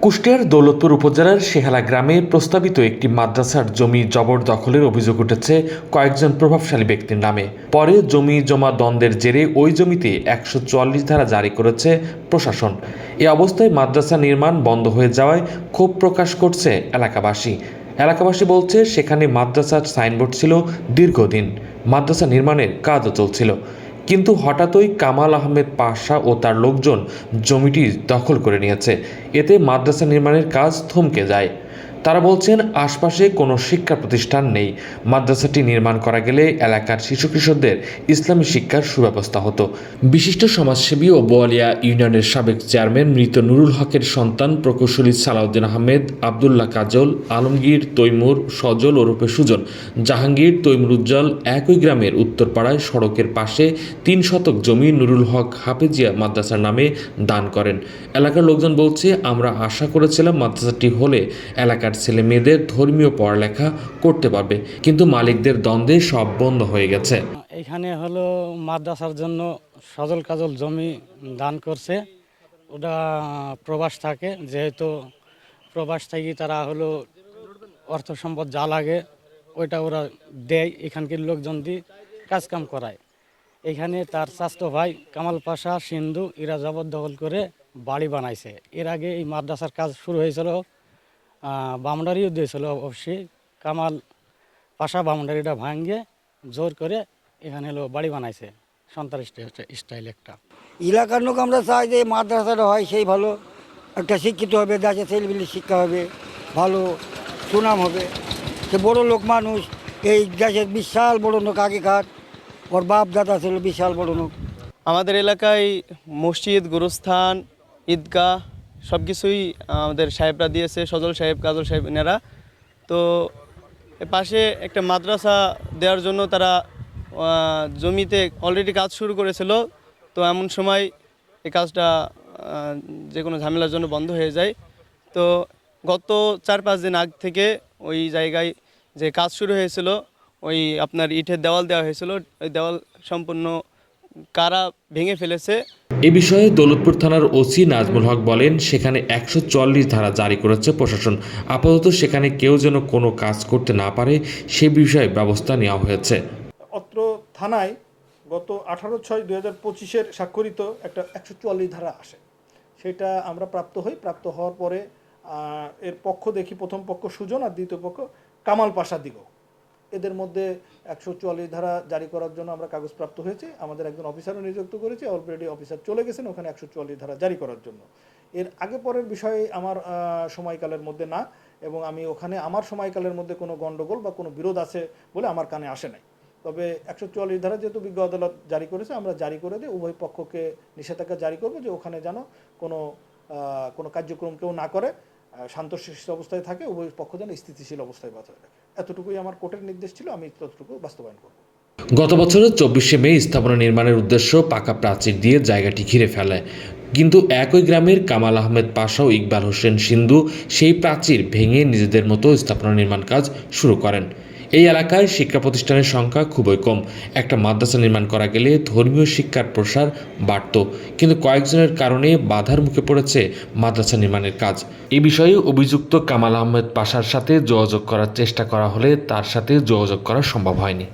কুষ্টিয়ার দৌলতপুর উপজেলার শেহালা গ্রামে প্রস্তাবিত একটি মাদ্রাসার জমি জবরদখলের অভিযোগ উঠেছে কয়েকজন প্রভাবশালী ব্যক্তির নামে। পরে জমি জমা দ্বন্দ্বের জেরে ওই জমিতে একশো চুয়াল্লিশ ধারা জারি করেছে প্রশাসন। এ অবস্থায় মাদ্রাসা নির্মাণ বন্ধ হয়ে যাওয়ায় ক্ষোভ প্রকাশ করছে এলাকাবাসী। এলাকাবাসী বলছে, সেখানে মাদ্রাসার সাইনবোর্ড ছিল দীর্ঘদিন। মাদ্রাসা নির্মাণের কাজও চলছিল। কিন্তু হঠাৎই কামাল আহমেদ পাশা ও তার লোকজন জমিটি দখল করে নিয়েছে। এতে মাদ্রাসা নির্মাণের কাজ থমকে যায়। তারা বলছেন, আশপাশে কোনো শিক্ষা প্রতিষ্ঠান নেই। মাদ্রাসাটি নির্মাণ করা গেলে এলাকার শিশু কিশোরদের ইসলামী শিক্ষার সুব্যবস্থা হতো। বিশিষ্ট সমাজসেবী ও বোয়ালিয়া ইউনিয়নের সাবেক চেয়ারম্যান মৃত নুরুল হকের সন্তান প্রকৌশলী সালাউদ্দিন আহমেদ, আবদুল্লাহ কাজল, আলমগীর, তৈমুর, সজল ওরফে সুজন, জাহাঙ্গীর তৈমুরুজ্জ্বল একই গ্রামের উত্তরপাড়ায় সড়কের পাশে তিন শতক জমি নুরুল হক হাফেজিয়া মাদ্রাসার নামে দান করেন। এলাকার লোকজন বলছে, আমরা আশা করেছিলাম মাদ্রাসাটি হলে এলাকার ছেলে মেয়েদের ধর্মীয় পড়ালেখা করতে পারবে। কিন্তু মালিকদের দ্বন্দ্বে সব বন্ধ হয়ে গেছে। এখানে হলো মাদ্রাসার জন্য সজল কাজল জমি দান করছে। ওটা প্রবাস থাকে, যেহেতু প্রবাস থেকে তারা হলো অর্থ সম্পদ যা লাগে, ওইটা ওরা দেয়। এখানকার লোকজন দিয়ে কাজকাম করায়। এখানে তার স্বাস্থ্য ভাই কামাল পাশা, সিন্ধু, এরা জবরদখল করে বাড়ি বানাইছে। এর আগে এই মাদ্রাসার কাজ শুরু হয়েছিল বাউন্ডারিও দিয়েছিল অবশ্যই। কামাল পাশা বাউন্ডারিটা ভাঙিয়ে জোর করে এখানে হলো বাড়ি বানাইছে সন্তান স্টাইল একটা। এলাকার লোক আমরা চাই যে মাদ্রাসাটা হয় সেই ভালো একটা শিক্ষিত হবে দেশে ছেলেপিলি শিক্ষা হবে ভালো সুনাম হবে। সে বড় লোক মানুষ এই দেশের বিশাল বড় লোক আগেকার ওর বাপ দাদা ছিল বিশাল বড় লোক। আমাদের এলাকায় মসজিদ গুরুস্থান ঈদগাহ সব কিছুই আমাদের সাহেবরা দিয়েছে, সজল সাহেব, কাজল সাহেব, এনারা। তো পাশে একটা মাদ্রাসা দেওয়ার জন্য তারা জমিতে অলরেডি কাজ শুরু করেছিল। তো এমন সময় এই কাজটা যে কোনো ঝামেলার জন্য বন্ধ হয়ে যায়। তো গত চার পাঁচ দিন আগ থেকে ওই জায়গায় যে কাজ শুরু হয়েছিল, ওই আপনার ইটের দেওয়াল দেওয়া হয়েছিল। ওই দেওয়াল সম্পূর্ণ কারা ভেঙে ফেলেছে এ বিষয়ে দৌলতপুর থানার ওসি নাজমুল হক বলেন, সেখানে একশো চুয়াল্লিশ ধারা জারি করেছে প্রশাসন। আপাতত সেখানে কেউ যেন কোনো কাজ করতে না পারে, সে বিষয়ে ব্যবস্থা নেওয়া হয়েছে। অত্র থানায় গত আঠারো ছয় দুই হাজার পঁচিশের স্বাক্ষরিত একটা একশো চুয়াল্লিশ ধারা আসে। সেটা আমরা প্রাপ্ত হই। প্রাপ্ত হওয়ার পরে এর পক্ষ দেখি প্রথম পক্ষ সুজন আর দ্বিতীয় পক্ষ কামাল পাশা দিগ এদের মধ্যে একশো চুয়াল্লিশ ধারা জারি করার জন্য আমরা কাগজ প্রাপ্ত হয়েছে। আমাদের একজন অফিসারও নিযুক্ত করেছি, অলরেডি অফিসার চলে গেছেন, ওখানে একশো চুয়াল্লিশ ধারা জারি করার জন্য। এর আগে পরের বিষয়ে আমার সময়কালের মধ্যে না, এবং আমি ওখানে আমার সময়কালের মধ্যে কোনো গণ্ডগোল বা কোনো বিরোধ আছে বলে আমার কানে আসে নাই। তবে একশো চুয়াল্লিশ ধারা যেহেতু বিজ্ঞ আদালত জারি করেছে, আমরা জারি করে দিয়ে উভয় পক্ষকে নিষেধাজ্ঞা জারি করব যে ওখানে যেন কোনো কোনো কার্যক্রম কেউ না করে শান্তশিষ্ট অবস্থায় থাকে, উভয় পক্ষ যেন স্থিতিশীল অবস্থায় বজায় রাখে। এতটুকুই আমার কোর্টের নির্দেশ ছিল, আমি ততটুকু বাস্তবায়ন করব। গত বছরের চব্বিশে মে স্থাপনা নির্মাণের উদ্দেশ্য পাকা প্রাচীর দিয়ে জায়গাটি ঘিরে ফেলে। কিন্তু একই গ্রামের কামাল আহমেদ পাশা ও ইকবাল হোসেন সিন্ধু সেই প্রাচীর ভেঙে নিজেদের মতো স্থাপনা নির্মাণ কাজ শুরু করেন। এই এলাকায় শিক্ষা প্রতিষ্ঠানের সংখ্যা খুবই কম। একটা মাদ্রাসা নির্মাণ করা গেলে ধর্মীয় শিক্ষার প্রসার বাড়ত। কিন্তু কয়েকজনের কারণে বাধার মুখে পড়েছে মাদ্রাসা নির্মাণের কাজ। এ বিষয়ে অভিযুক্ত কামাল আহমেদ পাশার সাথে যোগাযোগ করার চেষ্টা করা হলে তার সাথে যোগাযোগ করা সম্ভব হয়নি।